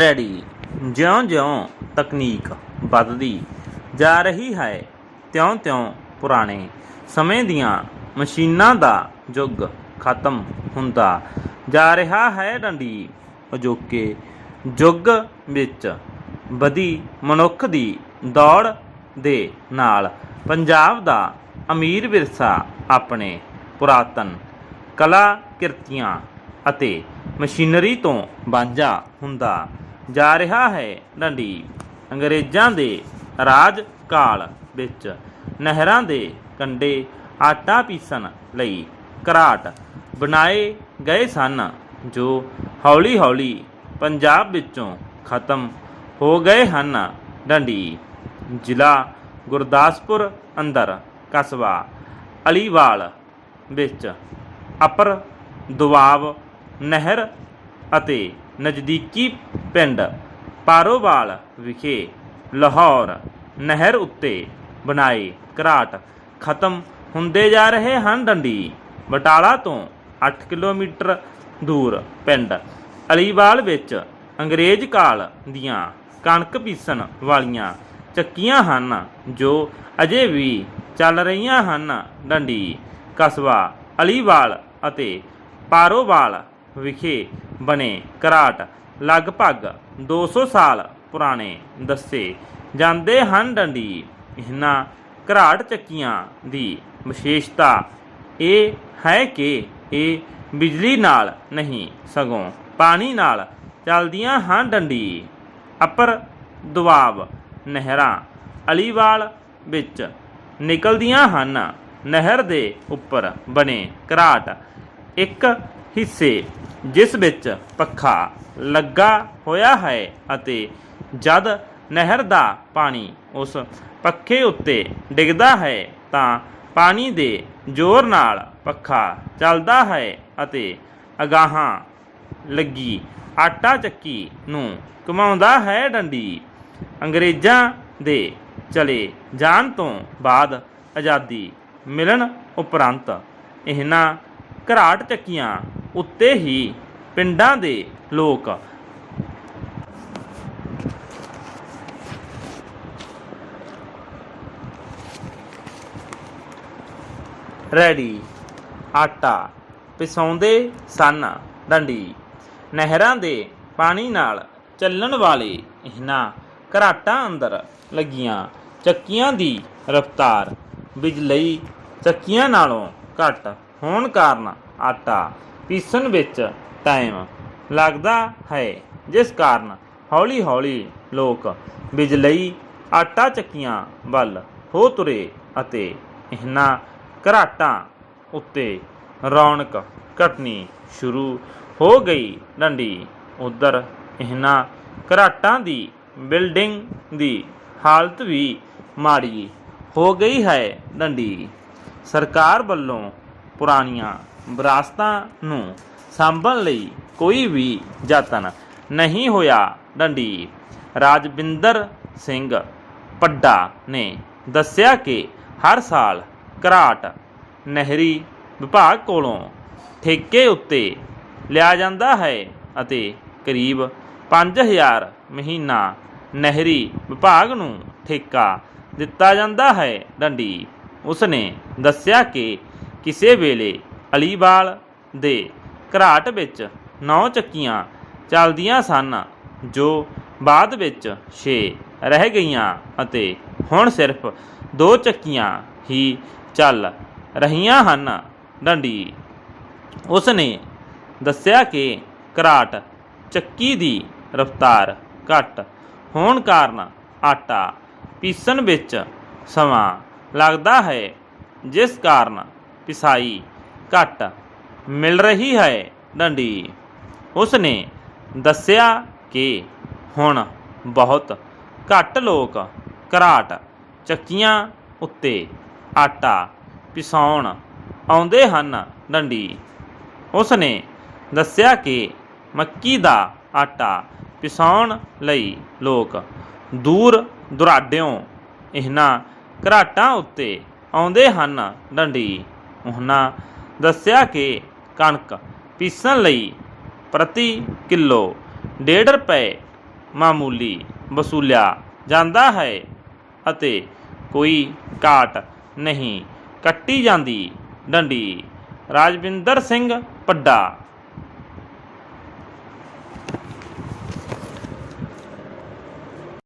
Ready. ਜਿਉਂ-ਜਿਉਂ ਤਕਨੀਕ ਵੱਧਦੀ ਜਾ ਰਹੀ ਹੈ, ਤਿਉਂ-ਤਿਉਂ ਪੁਰਾਣੇ ਸਮੇਂ ਦੀਆਂ ਮਸ਼ੀਨਾਂ ਦਾ ਯੁੱਗ ਖਤਮ ਹੁੰਦਾ ਜਾ ਰਿਹਾ ਹੈ ਡੰਡੀ ਅਜੋਕੇ ਯੁੱਗ ਵਿੱਚ ਵਧੀ ਮਨੁੱਖ ਦੀ ਦੌੜ ਦੇ ਨਾਲ ਪੰਜਾਬ ਦਾ ਅਮੀਰ ਵਿਰਸਾ ਆਪਣੇ ਪੁਰਾਤਨ ਕਲਾ ਕਿਰਤੀਆਂ ਅਤੇ ਮਸ਼ੀਨਰੀ ਤੋਂ ਵਾਂਝਾ ਹੁੰਦਾ ਜਾ ਰਿਹਾ ਹੈ ਡੰਡੀ। ਅੰਗਰੇਜ਼ਾਂ ਦੇ ਰਾਜ ਕਾਲ ਵਿੱਚ ਨਹਿਰਾਂ ਦੇ ਕੰਢੇ ਆਟਾ ਪੀਸਣ ਲਈ ਘਰਾਟ ਬਣਾਏ ਗਏ ਸਨ, ਜੋ ਹੌਲੀ-ਹੌਲੀ ਪੰਜਾਬ ਵਿੱਚੋਂ ਖਤਮ ਹੋ ਗਏ ਹਨ। ਡੰਡੀ ਜ਼ਿਲ੍ਹਾ ਗੁਰਦਾਸਪੁਰ ਅੰਦਰ ਕਸਬਾ ਅਲੀਵਾਲ ਵਿੱਚ ਅਪਰ ਦੁਆਬ ਨਹਿਰ ਅਤੇ ਨਜ਼ਦੀਕੀ ਪਿੰਡ ਪਾਰੋਵਾਲ ਵਿਖੇ ਲਾਹੌਰ ਨਹਿਰ ਉੱਤੇ ਬਣਾਏ ਘਰਾਟ ਖਤਮ ਹੁੰਦੇ ਜਾ ਰਹੇ ਹਨ ਡੰਡੀ। ਬਟਾਲਾ ਤੋਂ 8 ਕਿਲੋਮੀਟਰ ਦੂਰ ਪਿੰਡ ਅਲੀਵਾਲ ਵਿੱਚ ਅੰਗਰੇਜ਼ ਕਾਲ ਦੀਆਂ ਕਣਕ ਪੀਸਣ ਵਾਲੀਆਂ ਚੱਕੀਆਂ ਹਨ ਜੋ ਅਜੇ ਵੀ ਚੱਲ ਰਹੀਆਂ ਹਨ ਡੰਡੀ। ਕਸਬਾ ਅਲੀਵਾਲ ਅਤੇ ਪਾਰੋਵਾਲ ਵਿਖੇ ਬਣੇ। ਘਰਾਟ। ਲਗਭਗ 200 ਸਾਲ ਪੁਰਾਣੇ ਦੱਸੇ ਜਾਂਦੇ ਹਨ ਡੰਡੀ ਇਹਨਾਂ ਘਰਾਟ ਚੱਕੀਆਂ ਦੀ ਵਿਸ਼ੇਸ਼ਤਾ ਇਹ ਹੈ ਕਿ ਇਹ ਬਿਜਲੀ ਨਾਲ ਨਹੀਂ, ਸਗੋਂ ਪਾਣੀ ਨਾਲ ਚੱਲਦੀਆਂ ਹਨ ਡੰਡੀ ਅਪਰ ਦੁਆਬ ਨਹਿਰਾਂ ਅਲੀਵਾਲ ਵਿੱਚ ਨਿਕਲਦੀਆਂ ਹਨ। ਨਹਿਰ ਦੇ ਉੱਪਰ ਬਣੇ ਘਰਾਟ ਇੱਕ ਹਿੱਸੇ ਜਿਸ ਵਿੱਚ ਪੱਖਾ ਲੱਗਾ ਹੋਇਆ ਹੈ ਅਤੇ ਜਦ ਨਹਿਰ ਦਾ ਪਾਣੀ ਉਸ ਪੱਖੇ ਉੱਤੇ ਡਿੱਗਦਾ ਹੈ ਤਾਂ ਪਾਣੀ ਦੇ ਜ਼ੋਰ ਨਾਲ ਪੱਖਾ ਚੱਲਦਾ ਹੈ ਅਤੇ ਅਗਾਹਾਂ ਲੱਗੀ ਆਟਾ ਚੱਕੀ ਨੂੰ ਘੁਮਾਉਂਦਾ ਹੈ ਡੰਡੀ। ਅੰਗਰੇਜ਼ਾਂ ਦੇ ਚਲੇ ਜਾਣ ਤੋਂ ਬਾਅਦ ਆਜ਼ਾਦੀ ਮਿਲਣ ਉਪਰੰਤ ਇਹਨਾਂ ਘਰਾਟ ਚੱਕੀਆਂ ਉੱਤੇ ਹੀ ਪਿੰਡਾਂ ਦੇ ਲੋਕ ਰੈਡੀ, ਆਟਾ ਪਿਸਾਉਂਦੇ ਸਨ ਡੰਡੀ। ਨਹਿਰਾਂ ਦੇ ਪਾਣੀ ਨਾਲ ਚੱਲਣ ਵਾਲੇ ਇਹਨਾਂ ਘਰਾਟਾਂ ਅੰਦਰ ਲੱਗੀਆਂ ਚੱਕੀਆਂ ਦੀ ਰਫ਼ਤਾਰ, ਬਿਜਲਈ ਚੱਕੀਆਂ ਨਾਲੋਂ ਘੱਟ ਹੋਣ ਕਾਰਨ ਆਟਾ ਪੀਸਣ ਵਿੱਚ ਟਾਈਮ ਲੱਗਦਾ ਹੈ, ਜਿਸ ਕਾਰਨ ਹੌਲੀ-ਹੌਲੀ ਲੋਕ ਬਿਜਲਈ ਆਟਾ ਚੱਕੀਆਂ ਵੱਲ ਹੋ ਤੁਰੇ ਅਤੇ ਇਹਨਾਂ ਘਰਾਟਾਂ ਉੱਤੇ ਰੌਣਕ ਘਟਣੀ ਸ਼ੁਰੂ ਹੋ ਗਈ। ਡੰਡੀ, ਉਧਰ ਇਹਨਾਂ ਘਰਾਟਾਂ ਦੀ ਬਿਲਡਿੰਗ ਦੀ ਹਾਲਤ ਵੀ ਮਾੜੀ ਹੋ ਗਈ ਹੈ। ਡੰਡੀ, ਸਰਕਾਰ ਵੱਲੋਂ ਪੁਰਾਣੀਆਂ ਵਿਰਾਸਤਾਂ ਨੂੰ ਸਾਂਭਣ ਲਈ ਕੋਈ ਵੀ ਯਤਨ ਨਹੀਂ ਹੋਇਆ ਡੰਡੀ। ਰਾਜਵਿੰਦਰ ਸਿੰਘ ਪੱਡਾ ਨੇ ਦੱਸਿਆ ਕਿ ਹਰ ਸਾਲ ਘਰਾਟ ਨਹਿਰੀ ਵਿਭਾਗ ਕੋਲੋਂ ਠੇਕੇ ਉੱਤੇ ਲਿਆ ਜਾਂਦਾ ਹੈ ਅਤੇ ਕਰੀਬ 5000 ਮਹੀਨਾ ਨਹਿਰੀ ਵਿਭਾਗ ਨੂੰ ਠੇਕਾ ਦਿੱਤਾ ਜਾਂਦਾ ਹੈ। ਡੰਡੀ ਉਸਨੇ ਦੱਸਿਆ ਕਿ ਕਿਸੇ ਵੇਲੇ ਅਲੀਵਾਲ ਦੇ ਘਰਾਟ ਵਿੱਚ ਨੌ ਚੱਕੀਆਂ ਚੱਲਦੀਆਂ ਸਨ, ਜੋ ਬਾਅਦ ਵਿੱਚ 6 ਰਹਿ ਗਈਆਂ ਅਤੇ ਹੁਣ ਸਿਰਫ ਦੋ ਚੱਕੀਆਂ ਹੀ ਚੱਲ ਰਹੀਆਂ ਹਨ। ਡੰਡੀ। ਉਸ ਨੇ ਦੱਸਿਆ ਕਿ ਘਰਾਟ ਚੱਕੀ ਦੀ ਰਫ਼ਤਾਰ ਘੱਟ ਹੋਣ ਕਾਰਨ ਆਟਾ ਪੀਸਣ ਵਿੱਚ ਸਮਾਂ ਲੱਗਦਾ ਹੈ, ਜਿਸ ਕਾਰਨ ਪਿਸਾਈ ਘੱਟ ਮਿਲ ਰਹੀ ਹੈ ਡੰਡੀ। ਉਸਨੇ ਦੱਸਿਆ ਕਿ ਹੁਣ ਬਹੁਤ ਘੱਟ ਲੋਕ ਘਰਾਟ ਚੱਕੀਆਂ ਉੱਤੇ ਆਟਾ ਪਿਸਾਉਣ ਆਉਂਦੇ ਹਨ ਡੰਡੀ। ਉਸਨੇ ਦੱਸਿਆ ਕਿ ਮੱਕੀ ਦਾ ਆਟਾ ਪਿਸਾਉਣ ਲਈ ਲੋਕ ਦੂਰ ਦੁਰਾਡਿਓਂ ਇਹਨਾਂ ਘਰਾਟਾਂ ਉੱਤੇ ਆਉਂਦੇ ਹਨ ਡੰਡੀ। ਉਹਨਾਂ ਦੱਸਿਆ ਕਿ ਕਣਕ ਪੀਸਣ ਲਈ ਪ੍ਰਤੀ ਕਿਲੋ 1.5 ਰੁਪਏ ਮਾਮੂਲੀ ਵਸੂਲਿਆ ਜਾਂਦਾ ਹੈ ਅਤੇ ਕੋਈ ਕਾਟ ਨਹੀਂ ਕੱਟੀ ਜਾਂਦੀ। ਡੰਡੀ ਰਾਜਵਿੰਦਰ ਸਿੰਘ ਪੱਡਾ